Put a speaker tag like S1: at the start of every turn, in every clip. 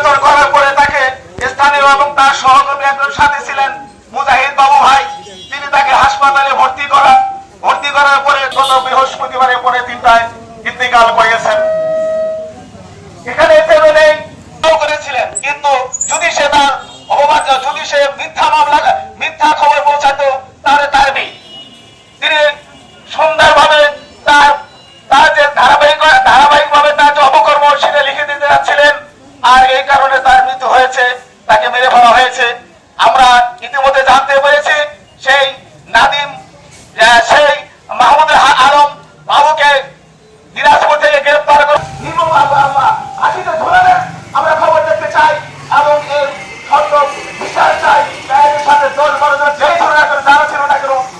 S1: নির্যাতন করার পরে তাকে স্থানীয় এবং তার সহকর্মী একজন সাথে ছিলেন মুজাহিদ বাবু ভাই। তিনি তাকে হাসপাতালে ভর্তি করা ভর্তি করার পরে গত বৃহস্পতিবারে পরে তিনটায় ইন্তিকাল করেছেন। এখানে নেই করেছিলেন, কিন্তু যদি সে তার অপবাদ যদি সে মিথ্যা মামলা মিথ্যা খবর তাকে মেরে ফেলা হয়েছে। আমরা ইতিমধ্যে জানতে পেরেছি সেই নাদিম সেই মাহমুদ আলম বাবুকে দিনাজপুর থেকে গ্রেফতার করে খবর দেখতে চাই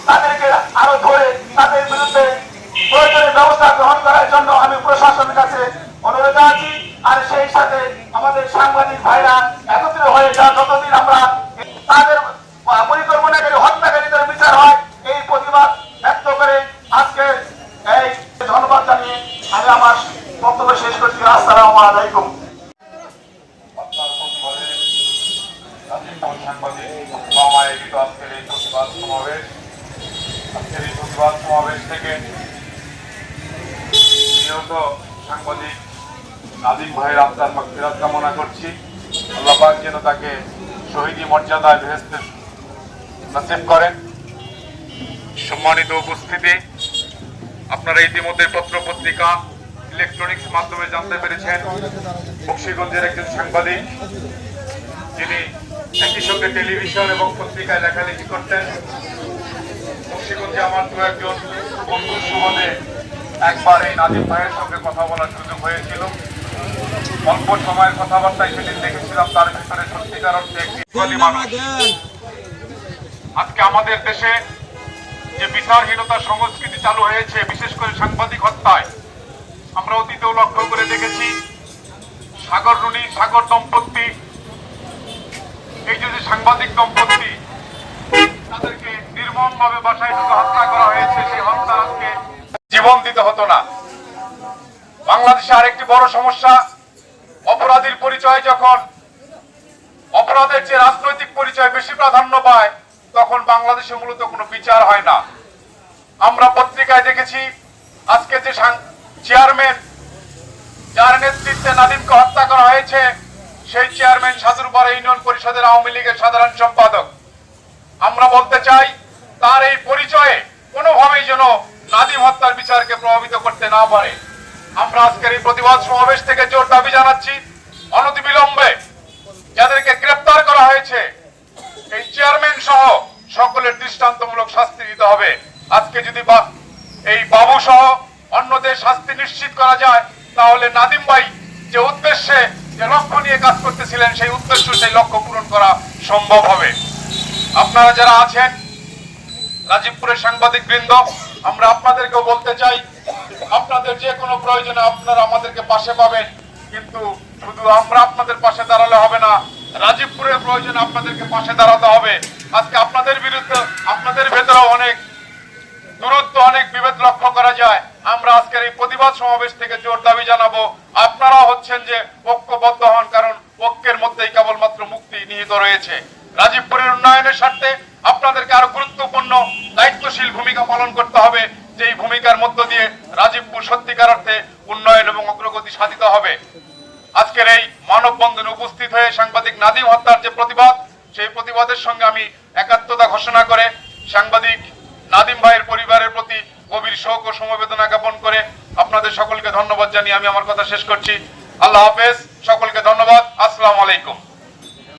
S1: তাদেরকে আরও তাদের বিরুদ্ধে গ্রহণ করার জন্য আমি প্রশাসনের কাছে অনুরোধ আছি আর সেই সাথে আমাদের সাংবাদিক ভাইরা একত্রিত হয়ে যা যতদিন আমরা তাদের পরিকল্পনাকারী হত্যাকারীদের বিচার হয় এই প্রতিবাদ ব্যক্ত করে আজকে এই ধন্যবাদ জানিয়ে আমি আমার বক্তব্য শেষ করছি। আসসালামু আলাইকুম।
S2: এই সমাবেশ থেকে নিহত সাংবাদিক ভাইয়ের কামনা করছি যেন তাকে করেন সম্মানিত উপস্থিতি, আপনারা ইতিমধ্যে পত্র পত্রিকা ইলেকট্রনিক্স মাধ্যমে জানতে পেরেছেন। বক্সিগঞ্জের একজন সাংবাদিক যিনি একই সঙ্গে টেলিভিশন এবং পত্রিকায় লেখালেখি করতেন। বক্সিগঞ্জে আমার দু একজন বন্ধুর সুবাদে একবার এই নাজিম ভাইয়ের সঙ্গে কথা বলার সুযোগ হয়েছিল। অল্প সময়ের কথাবার্তায় সেদিন দেখেছিলাম তার ভিতরে সত্যিকার অর্থে একটি মানুষ। আজকে আমাদের দেশে যে বিচারহীনতা সংস্কৃতি চালু হয়েছে বিশেষ করে সাংবাদিক হত্যায় আমরা অতীতেও লক্ষ্য করে দেখেছি, সাগর রুনি, সাগর দম্পতি, এই যে সাংবাদিক দম্পতি, তাদেরকে নির্মম ভাবে বাসায় ঢুকে হত্যা করা হয়েছে, সেই হত্যা আজকে জীবন দিতে হতো না। বাংলাদেশে আরেকটি বড় সমস্যা, অপরাধীর পরিচয় যখন, অপরাধের যে রাজনৈতিক পরিচয় বেশি প্রাধান্য পায়, তখন বাংলাদেশে মূলত কোনো বিচার হয় না। আমরা পত্রিকায় দেখেছি, আজকে যে চেয়ারম্যান, যার নেতৃত্বে নাদিমকে হত্যা করা হয়েছে, সেই চেয়ারম্যান সাধুরপাড়া ইউনিয়ন পরিষদের আওয়ামী লীগের সাধারণ সম্পাদক। আমরা বলতে চাই, তার এই পরিচয়ে কোনোভাবেই যেন নাদিম হত্যার বিচারকে প্রভাবিত করতে না পারে। আমরা আজকের এই প্রতিবাদ সমাবেশ থেকে জোর দাবি জানাচ্ছি, অনতিবিলম্বে যাদেরকে গ্রেপ্তার করা হয়েছে, এই চেয়ারম্যান সহ সকলের দৃষ্টান্তমূলক শাস্তি দিতে হবে। আজকে যদি এই বাবু সহ অন্যদের শাস্তি নিশ্চিত করা যায়, তাহলে নাদিম ভাই যে উদ্দেশ্যে যে লক্ষ্য নিয়ে কাজ করতেছিলেন, সেই উদ্দেশ্য, সেই লক্ষ্য পূরণ করা সম্ভব হবে। আপনারা যারা আছেন, রাজীবপুরের সাংবাদিক বৃন্দ আমরা আপনাদেরকেও বলতে চাই, আপনাদের যে কোনো প্রয়োজনে আপনারা আমাদেরকে পাশে পাবেন, কিন্তু শুধু আমরা আপনাদের পাশে দাঁড়ালে হবে না, রাজীবপুরের প্রয়োজনে আপনাদেরকে পাশে দাঁড়াতে হবে। আজকে আপনাদের বিরুদ্ধে, আপনাদের ভেতরেও অনেক দূরত্ব, অনেক বিভেদ লক্ষ্য করা যায়। আমরা আজকের এই প্রতিবাদ সমাবেশ থেকে জোর দাবি জানাব। আপনারা হচ্ছেন যে ঐক্যবদ্ধ হন, কারণ ঐক্যের মধ্যেই কেবলমাত্র মুক্তি নিহিত রয়েছে। রাজীবপুরের উন্নয়নের স্বার্থে আপনাদেরকে আরও গুরুত্বপূর্ণ, দায়িত্বশীল ভূমিকা পালন করতে হবে, যেই ভূমিকার মধ্য দিয়ে রাজীবপুর সত্যিকার অর্থে উন্নয়ন এবং অগ্রগতি সাধিত হবে। আজকের এই মানববন্ধনে উপস্থিত হয়ে সাংবাদিক নাদিম হত্যার যে প্রতিবাদ, সেই প্রতিবাদের সঙ্গে আমি একাত্মতা ঘোষণা করে সাংবাদিক নাদিম ভাইয়ের পরিবারের প্রতি গভীর শোক ও সমবেদনা জ্ঞাপন করে আপনাদের সকলকে ধন্যবাদ জানিয়ে আমি আমার কথা শেষ করছি। আল্লাহ হাফেজ, সকলকে ধন্যবাদ। আসসালামু আলাইকুম।